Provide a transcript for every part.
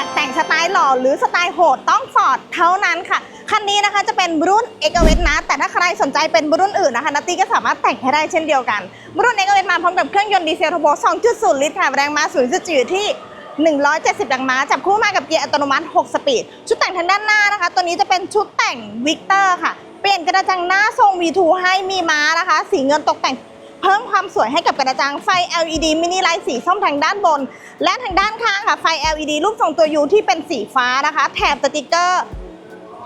ากแต่งสไตล์หล่อหรือสไตล์โหดต้องฟอร์ดเท่านั้นค่ะ คันนี้นะคะจะเป็นรุ่นเอกเวทนะ แต่ถ้าใครสนใจเป็นรุ่นอื่นนะคะนัตตี้ก็สามารถแต่งให้ได้เช่นเดียวกัน รุ่นเอกเวทมาพร้อมกับเครื่องยนต์ดีเซลเทอร์โบ 2.0 ลิตรค่ะแรงม้าสูงสุดอยู่ที่170 แรงม้า จับคู่มากับเกียร์อัตโนมัติ 6 สปีด ชุดแต่งทางด้านหน้านะคะ ตัวนี้จะเป็นชุดแต่งวิกเตอร์ค่ะ เปลี่ยนกระจังหน้าทรง V2 ให้มีม้านะคะ สีเงินตกแต่ง เพิ่มความสวยให้กับกระจังไฟ LED มินิไลท์สีส้มทางด้านบน และทางด้านข้างค่ะไฟ LED รูปทรงตัว U ที่เป็นสีฟ้านะคะ แถบสติกเกอร์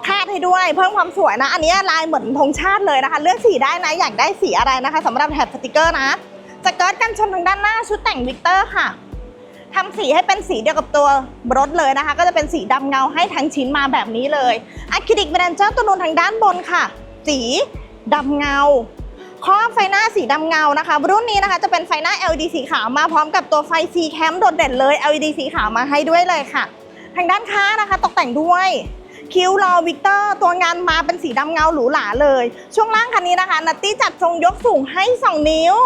คาดให้ด้วยเพิ่มความสวยนะ อันนี้ลายเหมือนธงชาติเลยนะคะ เลือกสีได้นะอยากได้สีอะไรนะคะสำหรับแถบสติกเกอร์นะสเกิร์ตกันชนทางด้านหน้าชุดแต่งวิกเตอร์ค่ะทำสีให้เป็นสีเดียวกับตัวรถเลยนะคะ ก็จะเป็นสีดำเงาให้ทั้งชิ้นมาแบบนี้เลยอะคริลิกแบรนเจอร์ตัวนูนทางด้านบนค่ะ สีดำเงา ครอบไฟหน้าสีดำเงานะคะ รุ่นนี้นะคะจะเป็นไฟหน้า LED สีขาวมาพร้อมกับตัวไฟ C cam โดดเด่นเลย LED สีขาวมาให้ด้วยเลยค่ะ ทางด้านข้างนะคะ ตกแต่งด้วยคิ้วรอวิกเตอร์ตัวงานมาเป็นสีดำเงาหรูหราเลย ช่วงล่างคันนี้นะคะนัตตี้จัดทรงยกสูงให้ 2 นิ้ว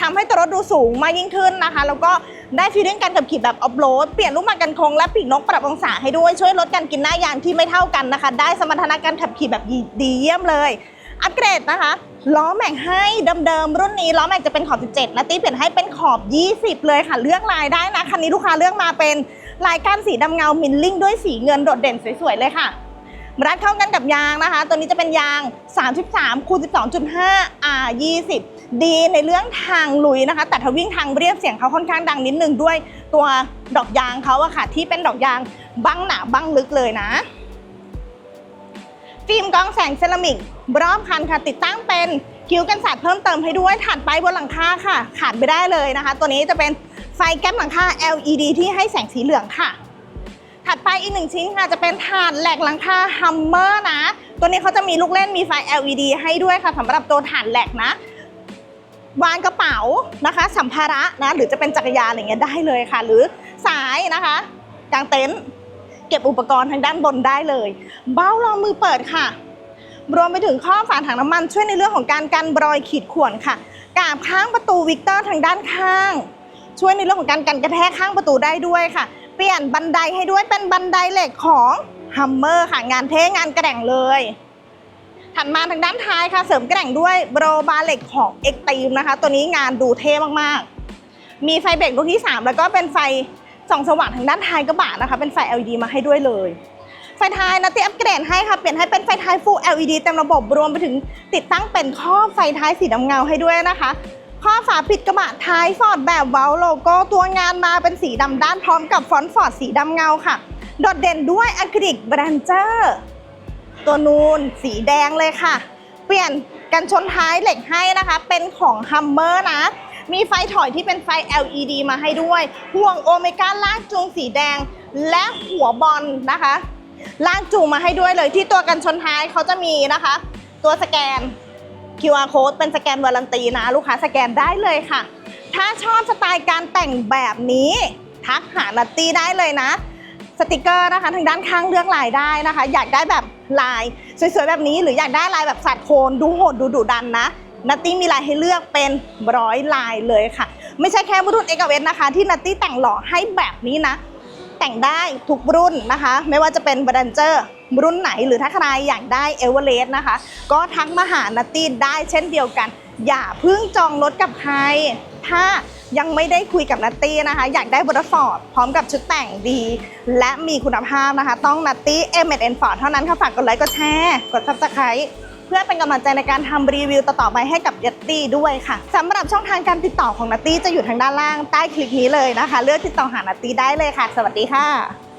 ทำให้ตัวรถดูสูงมากยิ่งขึ้นนะคะ แล้วก็ได้ฟีลลิ่งการขับขี่แบบออฟโรดเปลี่ยนลูกหมากกันโค้งและปีกนกปรับองศาให้ด้วยช่วยลดการกินหน้ายางที่ไม่เท่ากันนะคะ ได้สมรรถนะการขับขี่แบบดีเยี่ยมเลย อัปเกรดนะคะ ล้อแม็กให้เดิมๆรุ่นนี้ล้อแม็กจะเป็นขอบ 17นะตี้เปลี่ยนให้เป็นขอบ 20 เลยค่ะ เลือกลายได้นะ คันนี้ลูกค้าเลือกมาเป็นลายก้านสีดำเงามิลลิ่งด้วยสีเงินโดดเด่นสวยๆเลยค่ะรัดเข้ากันกับยางนะคะ ตัวนี้จะเป็นยาง 33คูณ12.5 R 20 ดีในเรื่องทางลุยนะคะ แต่ถ้าวิ่งทางเรียบเสียงเขาค่อนข้างดังนิดนึงด้วยตัวดอกยางเขาอะค่ะ ที่เป็นดอกยางบังหนาบังลึกเลยนะ ฟิล์มกองแสงเซรามิกรอบคันค่ะ ติดตั้งเป็นคิ้วกันสาดเพิ่มเติมให้ด้วยถัดไปบนหลังคาค่ะ ขาดไม่ได้เลยนะคะ ตัวนี้จะเป็นไฟแก้มหลังคา LED ที่ให้แสงสีเหลืองค่ะ ถัดไปอีกหนึ่งชิ้นค่ะ จะเป็นถาดแหลกหลังคาฮัมเมอร์นะ ตัวนี้เขาจะมีลูกเล่นมีไฟ LED ให้ด้วยค่ะสำหรับตัวถาดแหลกนะวางกระเป๋านะคะ สัมภาระนะ หรือจะเป็นจักรยานอะไรเงี้ยได้เลยค่ะ หรือสายนะคะกางเต็นท์ เก็บอุปกรณ์ทางด้านบนได้เลย เบ้ารองมือเปิดค่ะ รวมไปถึงข้อฝาถังน้ำมันช่วยในเรื่องของการกันรอยขีดข่วนค่ะกาบข้างประตูวิกเตอร์ทางด้านข้าง ช่วยในเรื่องของการกันกระแทกข้างประตูได้ด้วยค่ะ เปลี่ยนบันไดให้ด้วยเป็นบันไดเหล็กของฮัมเมอร์ค่ะงานเท่งานกระแด่งเลยถัดมาทางด้านท้ายค่ะ เสริมกระแด่งด้วยโบรบาเหล็กของเอ็กตีมนะคะ ตัวนี้งานดูเท่มากๆ มีไฟเบรกลูกที่ 3 แล้วก็เป็นไฟ ส่องสว่างทางด้านท้ายกระบะนะคะ เป็นไฟ LED มาให้ด้วยเลย ไฟท้ายนะที่อัปเกรดให้ค่ะ เปลี่ยนให้เป็นไฟท้าย Full LED เต็มระบบรวมไปถึงติดตั้งเป็นข้อไฟท้ายสีดำเงาให้ด้วยนะคะข้อฝาปิดกระบะท้ายฟอร์ดแบบเว้าโลโก้ตัวงานมาเป็นสีดำด้านพร้อมกับฟอนต์ฟอร์ดสีดำเงาค่ะ โดดเด่นด้วยอะคริลิกแบรนเจอร์ตัวนูนสีแดงเลยค่ะ เปลี่ยนกันชนท้ายเหล็กให้นะคะ เป็นของฮัมเมอร์นะ มีไฟถอยที่เป็นไฟ LED มาให้ด้วย ห่วงโอเมก้าลากจูงสีแดง และหัวบอลนะคะลากจูงมาให้ด้วยเลยที่ตัวกันชนท้ายเขาจะมีนะคะ ตัวสแกน QR code เป็นสแกนวารันตีนะ ลูกค้าสแกนได้เลยค่ะ ถ้าชอบสไตล์การแต่งแบบนี้ ทักหานัตตี้ได้เลยนะ สติกเกอร์นะคะทางด้านข้างเลือกลายได้นะคะ อยากได้แบบลายสวยๆแบบนี้หรืออยากได้ลายแบบสัดโคนดูโหดดูดุดันนะ นัตตี้มีลายให้เลือกเป็นร้อยลายเลยค่ะ ไม่ใช่แค่รุ่นเอกเวทนะคะ ที่นัตตี้แต่งหล่อให้แบบนี้นะ แต่งได้ทุกรุ่นนะคะ ไม่ว่าจะเป็นบรันเจอร์รุ่นไหนหรือถ้าใครอยากได้เอเวอเรสต์นะคะ ก็ทักมาหานัตตี้ได้เช่นเดียวกัน อย่าเพิ่งจองรถกับใคร ถ้ายังไม่ได้คุยกับนัตตี้นะคะ อยากได้บริฟอร์ดพร้อมกับชุดแต่งดี และมีคุณภาพนะคะ ต้องนัตตี้เอ็มเอ็นฟอร์ดเท่านั้นค่ะฝากกดไลค์กดแชร์กดซับสไครต์ พื่อเป็นกำลังใจในการทำรีวิวต่อๆไปให้กับยัตตี้ด้วยค่ะสำหรับช่องทางการติดต่อของนัตตี้จะอยู่ทางด้านล่างใต้คลิปนี้เลยนะคะ เลือกติดต่อหานัตตี้ได้เลยค่ะ สวัสดีค่ะ